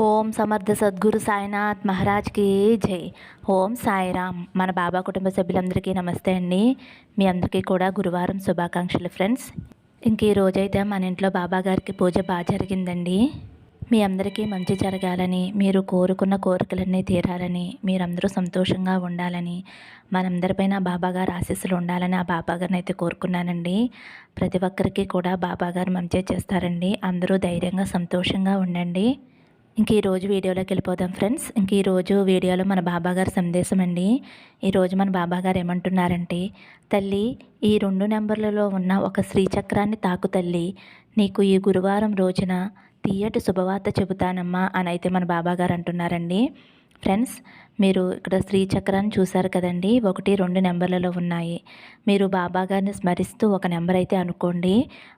ఓం సమర్థ సద్గురు సాయినాథ్ మహారాజ్కి జై. ఓం సాయిరామ్. మన బాబా కుటుంబ సభ్యులందరికీ నమస్తే అండి. మీ అందరికీ కూడా గురువారం శుభాకాంక్షలు ఫ్రెండ్స్. ఇంక ఈ రోజైతే మన ఇంట్లో బాబా గారికి పూజ బాగా జరిగిందండి. మీ అందరికీ మంచి జరగాలని మీరు కోరుకున్న కోరికలన్నీ తీరాలని మీరందరూ సంతోషంగా ఉండాలని మనందరిపైన బాబాగారు ఆశీస్సులు ఉండాలని ఆ బాబాగారిని అయితే కోరుకున్నానండి. ప్రతి ఒక్కరికి కూడా బాబాగారు మంచి చేస్తారండి. అందరూ ధైర్యంగా సంతోషంగా ఉండండి. ఇంక ఈరోజు వీడియోలోకి వెళ్ళిపోదాం ఫ్రెండ్స్. ఇంక ఈరోజు వీడియోలో మన బాబాగారి సందేశం అండి. ఈరోజు మన బాబాగారు ఏమంటున్నారంటే తల్లి ఈ రెండు నెంబర్లలో ఉన్న ఒక శ్రీచక్రాన్ని తాకు తల్లి. నీకు ఈ గురువారం రోజున తీయటి శుభవార్త చెబుతానమ్మా అని అయితే మన బాబాగారు అంటున్నారండి. ఫ్రెండ్స్ మీరు ఇక్కడ స్త్రీ చక్రాన్ని చూశారు కదండి. ఒకటి రెండు నెంబర్లలో ఉన్నాయి. మీరు బాబా గారిని స్మరిస్తూ ఒక నెంబర్ అయితే అనుకోండి.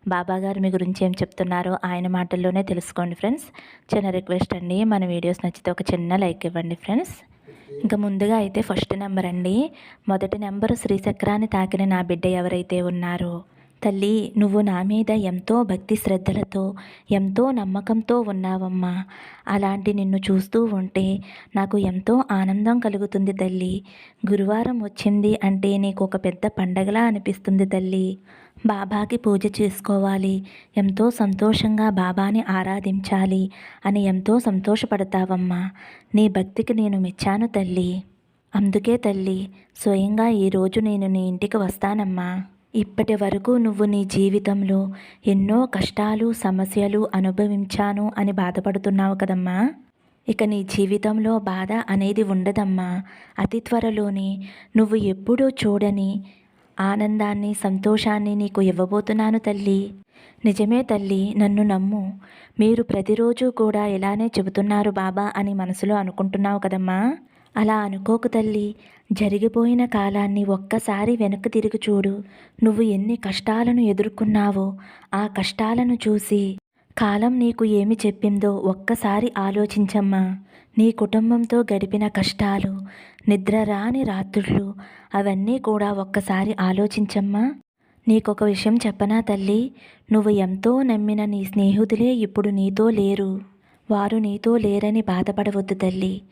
బాబా గారు మీ గురించి ఏం చెప్తున్నారో ఆయన మాటల్లోనే తెలుసుకోండి ఫ్రెండ్స్. చిన్న రిక్వెస్ట్ అండి మన వీడియోస్ నచ్చితే ఒక చిన్న లైక్ ఇవ్వండి ఫ్రెండ్స్. ఇంకా ముందుగా అయితే ఫస్ట్ నెంబర్ అండి. మొదటి నెంబరు శ్రీచక్రాన్ని తాకిన నా బిడ్డ ఎవరైతే ఉన్నారో? తల్లి నువ్వు నా మీద ఎంతో భక్తి శ్రద్ధలతో ఎంతో నమ్మకంతో ఉన్నావమ్మా. అలాంటి నిన్ను చూస్తూ ఉంటే నాకు ఎంతో ఆనందం కలుగుతుంది తల్లి. గురువారం వచ్చింది అంటే నీకు ఒక పెద్ద పండగలా అనిపిస్తుంది తల్లి. బాబాకి పూజ చేసుకోవాలి. ఎంతో సంతోషంగా బాబాని ఆరాధించాలి అని ఎంతో సంతోషపడతావమ్మా. నీ భక్తికి నేను మెచ్చాను తల్లి. అందుకే తల్లి స్వయంగా ఈరోజు నేను నీ ఇంటికి వస్తానమ్మా. ఇప్పటి వరకు నువ్వు నీ జీవితంలో ఎన్నో కష్టాలు సమస్యలు అనుభవించాను అని బాధపడుతున్నావు కదమ్మా. ఇక నీ జీవితంలో బాధ అనేది ఉండదమ్మా. అతి త్వరలోనే నువ్వు ఎప్పుడూ చూడని ఆనందాన్ని సంతోషాన్ని నీకు ఇవ్వబోతున్నాను తల్లి. నిజమే తల్లి నన్ను నమ్ము. మీరు ప్రతిరోజు కూడా ఇలానే చెబుతున్నారు బాబా అని మనసులో అనుకుంటున్నావు కదమ్మా. అలా అనుకోకు తల్లి. జరిగిపోయిన కాలాన్ని ఒక్కసారి వెనక్కి తిరిగి చూడు. నువ్వు ఎన్ని కష్టాలను ఎదుర్కొన్నావో ఆ కష్టాలను చూసి. కాలం నీకు ఏమి చెప్పిందో ఒక్కసారి ఆలోచించమ్మా. నీ కుటుంబంతో గడిపిన కష్టాలు నిద్ర రాని రాత్రుళ్ళు అవన్నీ కూడా ఒక్కసారి ఆలోచించమ్మా. నీకొక విషయం చెప్పనా తల్లి. నువ్వు ఎంతో నమ్మిన నీ స్నేహితులే ఇప్పుడు నీతో లేరు. వారు నీతో లేరని బాధపడవద్దు తల్లి.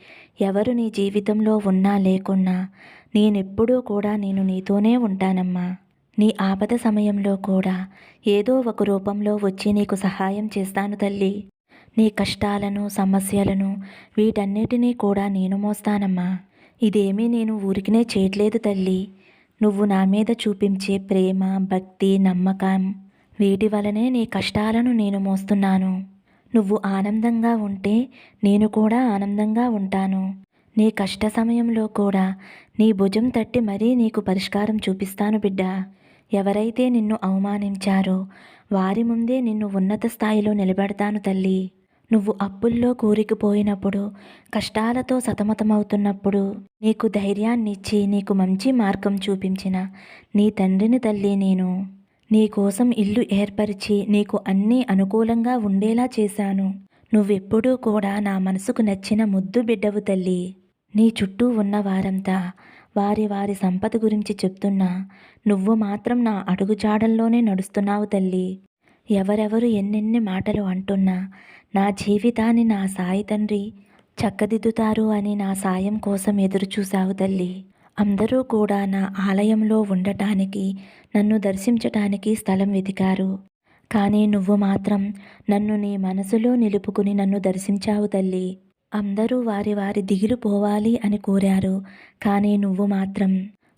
ఎవరు నీ జీవితంలో ఉన్నా లేకున్నా నేనెప్పుడూ కూడా నేను నీతోనే ఉంటానమ్మా. నీ ఆపద సమయంలో కూడా ఏదో ఒక రూపంలో వచ్చి నీకు సహాయం చేస్తాను తల్లి. నీ కష్టాలను సమస్యలను వీటన్నిటినీ కూడా నేను మోస్తానమ్మా. ఇదేమీ నేను ఊరికినే చేయట్లేదు తల్లి. నువ్వు నా మీద చూపించే ప్రేమ భక్తి నమ్మకం వీటి వలనే నీ కష్టాలను నేను మోస్తున్నాను. నువ్వు ఆనందంగా ఉంటే నేను కూడా ఆనందంగా ఉంటాను. నీ కష్ట సమయంలో కూడా నీ భుజం తట్టి మరీ నీకు పరిష్కారం చూపిస్తాను బిడ్డ. ఎవరైతే నిన్ను అవమానించారో వారి ముందే నిన్ను ఉన్నత స్థాయిలో నిలబెడతాను తల్లి. నువ్వు అప్పుల్లో కూరికిపోయినప్పుడు కష్టాలతో సతమతమవుతున్నప్పుడు నీకు ధైర్యాన్నిచ్చి నీకు మంచి మార్గం చూపించిన నీ తండ్రిని తల్లి నేను. నీ కోసం ఇల్లు ఏర్పరిచి నీకు అన్నీ అనుకూలంగా ఉండేలా చేశాను. నువ్వెప్పుడూ కూడా నా మనసుకు నచ్చిన ముద్దు బిడ్డవు తల్లి. నీ చుట్టూ ఉన్న వారంతా వారి వారి సంపద గురించి చెప్తున్నా. నువ్వు మాత్రం నా అడుగుజాడల్లోనే నడుస్తున్నావు తల్లి. ఎవరెవరు ఎన్నెన్ని మాటలు అంటున్నా నా జీవితాన్ని నా సాయి తండ్రి చక్కదిద్దుతారు అని నా సాయం కోసం ఎదురుచూసావు తల్లి. అందరూ కూడా నా ఆలయంలో ఉండటానికి నన్ను దర్శించటానికి స్థలం వెతికారు. కానీ నువ్వు మాత్రం నన్ను నీ మనసులో నిలుపుకుని నన్ను దర్శించావు తల్లి. అందరూ వారి వారి దిగులు పోవాలి అని కోరారు. కానీ నువ్వు మాత్రం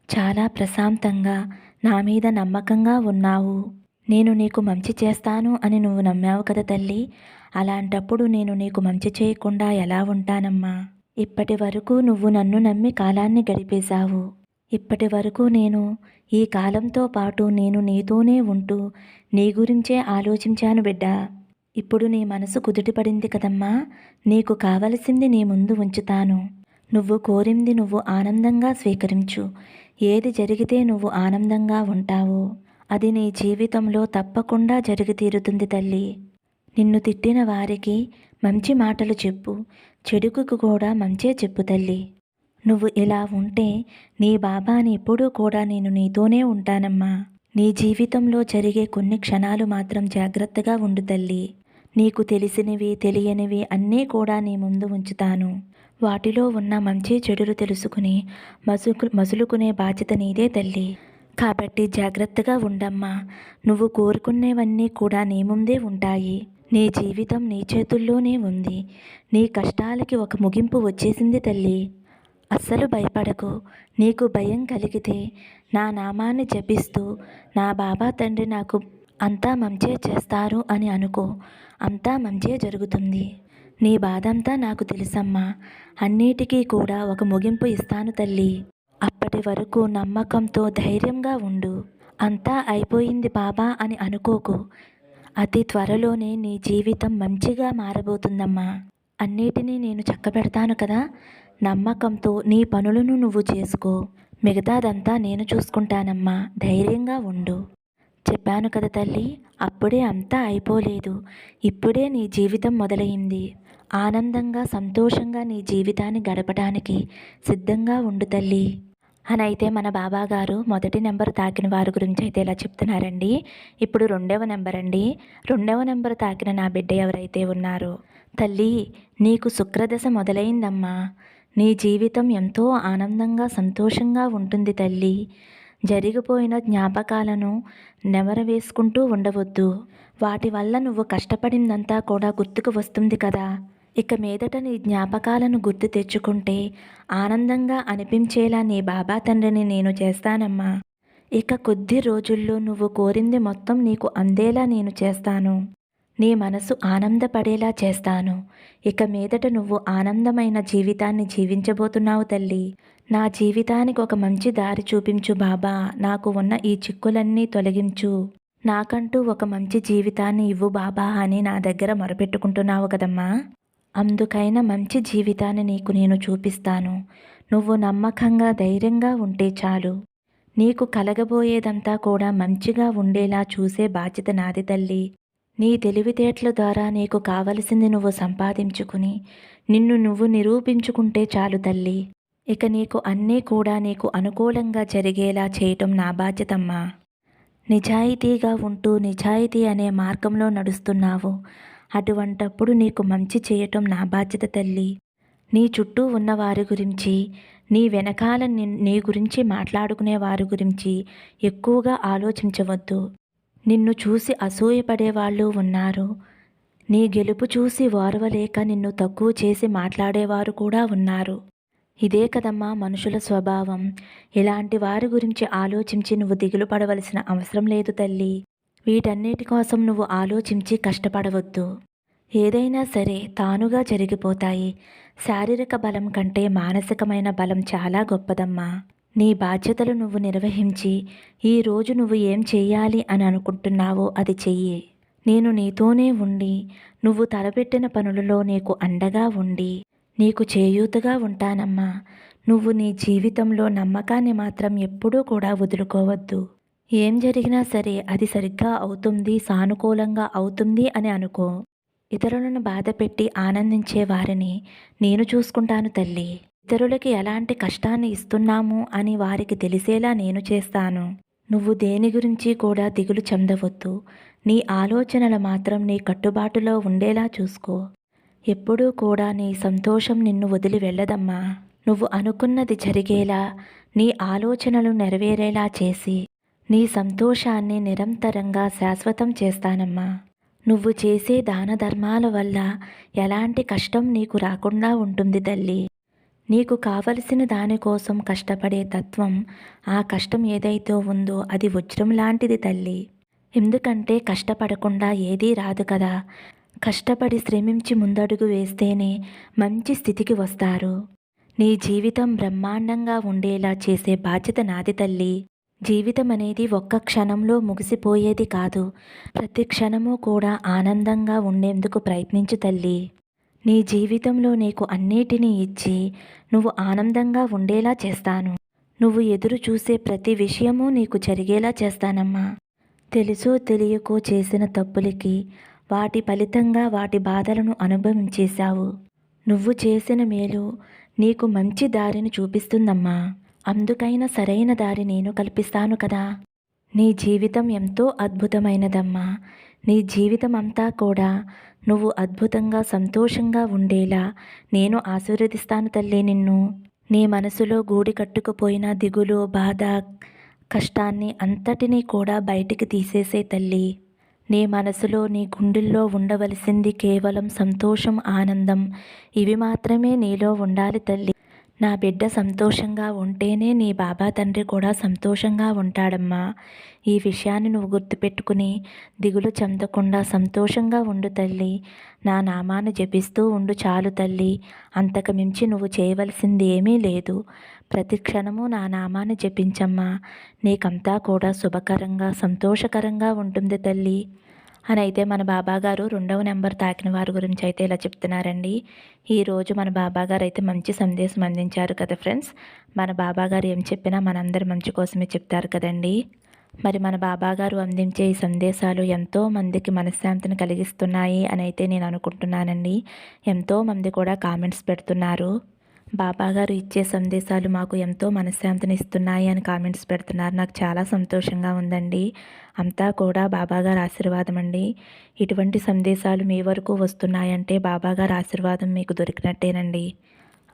చాలా ప్రశాంతంగా నా మీద నమ్మకంగా ఉన్నావు. నేను నీకు మంచి చేస్తాను అని నువ్వు నమ్మావు కదా తల్లి. అలాంటప్పుడు నేను నీకు మంచి చేయకుండా ఎలా ఉంటానమ్మా? ఇప్పటి వరకు నువ్వు నన్ను నమ్మి కాలాన్ని గడిపేశావు. ఇప్పటి వరకు నేను ఈ కాలంతో పాటు నేను నీతోనే ఉంటూ నీ గురించే ఆలోచించాను బిడ్డ. ఇప్పుడు నీ మనసు కుదుటిపడింది కదమ్మా. నీకు కావలసింది నీ ముందు ఉంచుతాను. నువ్వు కోరింది నువ్వు ఆనందంగా స్వీకరించు. ఏది జరిగితే నువ్వు ఆనందంగా ఉంటావు. అది నీ జీవితంలో తప్పకుండా జరిగి తీరుతుంది తల్లి. నిన్ను తిట్టిన వారికి మంచి మాటలు చెప్పు. చెడుకు కూడా మంచే చెప్పు తల్లి. నువ్వు ఇలా ఉంటే నీ బాబాని ఎప్పుడూ కూడా నేను నీతోనే ఉంటానమ్మా. నీ జీవితంలో జరిగే కొన్ని క్షణాలు మాత్రం జాగ్రత్తగా ఉండు తల్లి. నీకు తెలిసినవి తెలియనివి అన్నీ కూడా నీ ముందు ఉంచుతాను. వాటిలో ఉన్న మంచి చెడులు తెలుసుకుని మసుకు మసులుకునే బాధ్యత నీదే తల్లి. కాబట్టి జాగ్రత్తగా ఉండమ్మా. నువ్వు కోరుకునేవన్నీ కూడా నీ ముందే ఉంటాయి. నీ జీవితం నీ చేతుల్లోనే ఉంది. నీ కష్టాలకి ఒక ముగింపు వచ్చేసింది తల్లి. అస్సలు భయపడకు. నీకు భయం కలిగితే నా నామాన్ని జపిస్తూ నా బాబా తండ్రి నాకు అంతా మంచే చేస్తారు అని అనుకో. అంతా మంచే జరుగుతుంది. నీ బాధంతా నాకు తెలుసమ్మా. అన్నిటికీ కూడా ఒక ముగింపు ఇస్తాను తల్లి. అప్పటి వరకు నమ్మకంతో ధైర్యంగా ఉండు. అంతా అయిపోయింది బాబా అని అనుకోకు. అతి త్వరలోనే నీ జీవితం మంచిగా మారబోతుందమ్మా. అన్నిటినీ నేను చక్కబెడతాను కదా? నమ్మకంతో నీ పనులను నువ్వు చేసుకో. మిగతాదంతా నేను చూసుకుంటానమ్మా. ధైర్యంగా ఉండు. చెప్పాను కదా తల్లి అప్పుడే అంతా అయిపోలేదు. ఇప్పుడే నీ జీవితం మొదలైంది. ఆనందంగా సంతోషంగా నీ జీవితాన్ని గడపడానికి సిద్ధంగా ఉండు తల్లి. అని అయితే మన బాబా గారు మొదటి నెంబర్ తాకిన వారి గురించి అయితే ఇలా చెప్తున్నారండి. ఇప్పుడు రెండవ నెంబర్ అండి రెండవ నెంబర్ తాకిన నా బిడ్డ ఎవరైతే ఉన్నారో. తల్లి నీకు శుక్రదశ మొదలైందమ్మా. నీ జీవితం ఎంతో ఆనందంగా సంతోషంగా ఉంటుంది తల్లి. జరిగిపోయిన జ్ఞాపకాలను నెమరవేసుకుంటూ ఉండవద్దు. వాటి వల్ల నువ్వు కష్టపడిందంతా కూడా గుర్తుకు వస్తుంది కదా. ఇక మీదట నీ జ్ఞాపకాలను గుర్తు తెచ్చుకుంటే ఆనందంగా అనిపించేలా నీ బాబా తండ్రిని నేను చేస్తానమ్మా. ఇక కొద్ది రోజుల్లో నువ్వు కోరింది మొత్తం నీకు అందేలా నేను చేస్తాను. నీ మనసు ఆనందపడేలా చేస్తాను. ఇక మీదట నువ్వు ఆనందమైన జీవితాన్ని జీవించబోతున్నావు తల్లి. నా జీవితానికి ఒక మంచి దారి చూపించు బాబా. నాకు ఉన్న ఈ చిక్కులన్నీ తొలగించు. నాకంటూ ఒక మంచి జీవితాన్ని ఇవ్వు బాబా అని నా దగ్గర మొరపెట్టుకుంటున్నావు కదమ్మా. అందుకైన మంచి జీవితాన్ని నీకు నేను చూపిస్తాను. నువ్వు నమ్మకంగా ధైర్యంగా ఉంటే చాలు. నీకు కలగబోయేదంతా కూడా మంచిగా ఉండేలా చూసే బాధ్యత నాది తల్లి. నీ తెలివితేటల ద్వారా నీకు కావలసింది నువ్వు సంపాదించుకుని నిన్ను నువ్వు నిరూపించుకుంటే చాలు తల్లి. ఇక నీకు అన్నీ కూడా నీకు అనుకూలంగా జరిగేలా చేయటం నా బాధ్యతమ్మా. నిజాయితీగా ఉంటూ నిజాయితీ అనే మార్గంలో నడుస్తున్నావు. అటువంటప్పుడు నీకు మంచి చేయటం నా బాధ్యత తల్లి. నీ చుట్టూ ఉన్న వారి గురించి నీ వెనకాల నీ గురించి మాట్లాడుకునే వారి గురించి ఎక్కువగా ఆలోచించవద్దు. నిన్ను చూసి అసూయపడే వాళ్ళు ఉన్నారు. నీ గెలుపు చూసి ఓర్వలేక నిన్ను తక్కువ చేసి మాట్లాడేవారు కూడా ఉన్నారు. ఇదే కదమ్మా మనుషుల స్వభావం. ఇలాంటి వారి గురించి ఆలోచించి నువ్వు దిగులు పడవలసిన అవసరం లేదు తల్లి. వీటన్నిటి కోసం నువ్వు ఆలోచించి కష్టపడవద్దు. ఏదైనా సరే తానుగా జరిగిపోతాయి. శారీరక బలం కంటే మానసికమైన బలం చాలా గొప్పదమ్మా. నీ బాధ్యతలు నువ్వు నిర్వహించి ఈ రోజు నువ్వు ఏం చెయ్యాలి అని అనుకుంటున్నావో అది చెయ్యి. నేను నీతోనే ఉండి నువ్వు తలపెట్టిన పనులలో నీకు అండగా ఉండి నీకు చేయూతగా ఉంటానమ్మా. నువ్వు నీ జీవితంలో నమ్మకాన్ని మాత్రం ఎప్పుడూ కూడా వదులుకోవద్దు. ఏం జరిగినా సరే అది సరిగ్గా అవుతుంది సానుకూలంగా అవుతుంది అని అనుకో. ఇతరులను బాధపెట్టి ఆనందించే వారిని నేను చూసుకుంటాను తల్లి. ఇతరులకి ఎలాంటి కష్టాన్ని ఇస్తున్నాము అని వారికి తెలిసేలా నేను చేస్తాను. నువ్వు దేని గురించి కూడా దిగులు చెందవద్దు. నీ ఆలోచనలు మాత్రం నీ కట్టుబాటులో ఉండేలా చూసుకో. ఎప్పుడూ కూడా నీ సంతోషం నిన్ను వదిలి వెళ్ళదమ్మా. నువ్వు అనుకున్నది జరిగేలా నీ ఆలోచనలు నెరవేరేలా చేసి నీ సంతోషాన్ని నిరంతరంగా శాశ్వతం చేస్తానమ్మా. నువ్వు చేసే దాన ధర్మాల వల్ల ఎలాంటి కష్టం నీకు రాకుండా ఉంటుంది తల్లి. నీకు కావలసిన దానికోసం కష్టపడే తత్వం ఆ కష్టం ఏదైతే ఉందో అది వజ్రం లాంటిది తల్లి. ఎందుకంటే కష్టపడకుండా ఏదీ రాదు కదా. కష్టపడి శ్రమించి ముందడుగు వేస్తేనే మంచి స్థితికి వస్తారు. నీ జీవితం బ్రహ్మాండంగా ఉండేలా చేసే బాధ్యత నాది తల్లి. జీవితం అనేది ఒక్క క్షణంలో ముగిసిపోయేది కాదు. ప్రతి క్షణము కూడా ఆనందంగా ఉండేందుకు ప్రయత్నించు తల్లి. నీ జీవితంలో నీకు అన్నిటినీ ఇచ్చి నువ్వు ఆనందంగా ఉండేలా చేస్తాను. నువ్వు ఎదురు చూసే ప్రతి విషయము నీకు జరిగేలా చేస్తానమ్మా. తెలుసో తెలియకో చేసిన తప్పులకి వాటి ఫలితంగా వాటి బాధలను అనుభవించేశావు. నువ్వు చేసిన మేలు నీకు మంచి దారిని చూపిస్తుందమ్మా. అందుకైన సరైన దారి నేను కల్పిస్తాను కదా. నీ జీవితం ఎంతో అద్భుతమైనదమ్మా. నీ జీవితం అంతా కూడా నువ్వు అద్భుతంగా సంతోషంగా ఉండేలా నేను ఆశీర్వదిస్తాను తల్లి నిన్ను. నీ మనసులో గూడి కట్టుకుపోయిన దిగులు బాధ కష్టాన్ని అంతటినీ కూడా బయటికి తీసేసే తల్లి. నీ మనసులో నీ గుండెల్లో ఉండవలసింది కేవలం సంతోషం ఆనందం. ఇవి మాత్రమే నీలో ఉండాలి తల్లి. నా బిడ్డ సంతోషంగా ఉంటేనే నీ బాబా తండ్రి కూడా సంతోషంగా ఉంటాడమ్మా. ఈ విషయాన్ని నువ్వు గుర్తుపెట్టుకుని దిగులు చెందకుండా సంతోషంగా ఉండు తల్లి. నా నామాను జపిస్తూ ఉండు చాలు తల్లి. అంతకు మించి నువ్వు చేయవలసింది ఏమీ లేదు. ప్రతి క్షణము నా నామాన్ని జపించమ్మా. నీకంతా కూడా శుభకరంగా సంతోషకరంగా ఉంటుంది తల్లి. అని అయితే మన బాబాగారు రెండవ నెంబర్ తాకిన వారి గురించి అయితే ఇలా చెప్తున్నారండి. ఈరోజు మన బాబాగారు అయితే మంచి సందేశం అందించారు కదా ఫ్రెండ్స్. మన బాబాగారు ఏం చెప్పినా మనందరి మంచి కోసమే చెప్తారు కదండి. మరి మన బాబాగారు అందించే ఈ సందేశాలు ఎంతో మందికి మనశ్శాంతిని కలిగిస్తున్నాయి అని అయితే నేను అనుకుంటున్నానండి. ఎంతో మంది కూడా కామెంట్స్ పెడుతున్నారు. బాబాగారు ఇచ్చే సందేశాలు మాకు ఎంతో మనశ్శాంతిని ఇస్తున్నాయి అని కామెంట్స్ పెడుతున్నారు. నాకు చాలా సంతోషంగా ఉందండి. అంతా కూడా బాబాగారు ఆశీర్వాదం అండి. ఇటువంటి సందేశాలు మీ వరకు వస్తున్నాయంటే బాబాగారు ఆశీర్వాదం మీకు దొరికినట్టేనండి.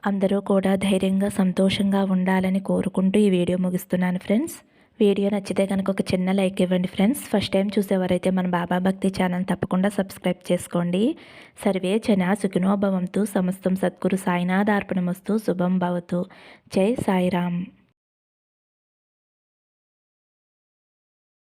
అందరూ కూడా ధైర్యంగా సంతోషంగా ఉండాలని కోరుకుంటూ ఈ వీడియో ముగిస్తున్నాను ఫ్రెండ్స్. వీడియో నచ్చితే కనుక ఒక చిన్న లైక్ ఇవ్వండి ఫ్రెండ్స్. ఫస్ట్ టైం చూసేవారైతే మన బాబా భక్తి ఛానల్ తప్పకుండా సబ్స్క్రైబ్ చేసుకోండి. సర్వే జన సుఖినోభవంతు సమస్తం సద్గురు సాయినాథార్పణమస్తు. శుభం భవతు. జై సాయిరామ్.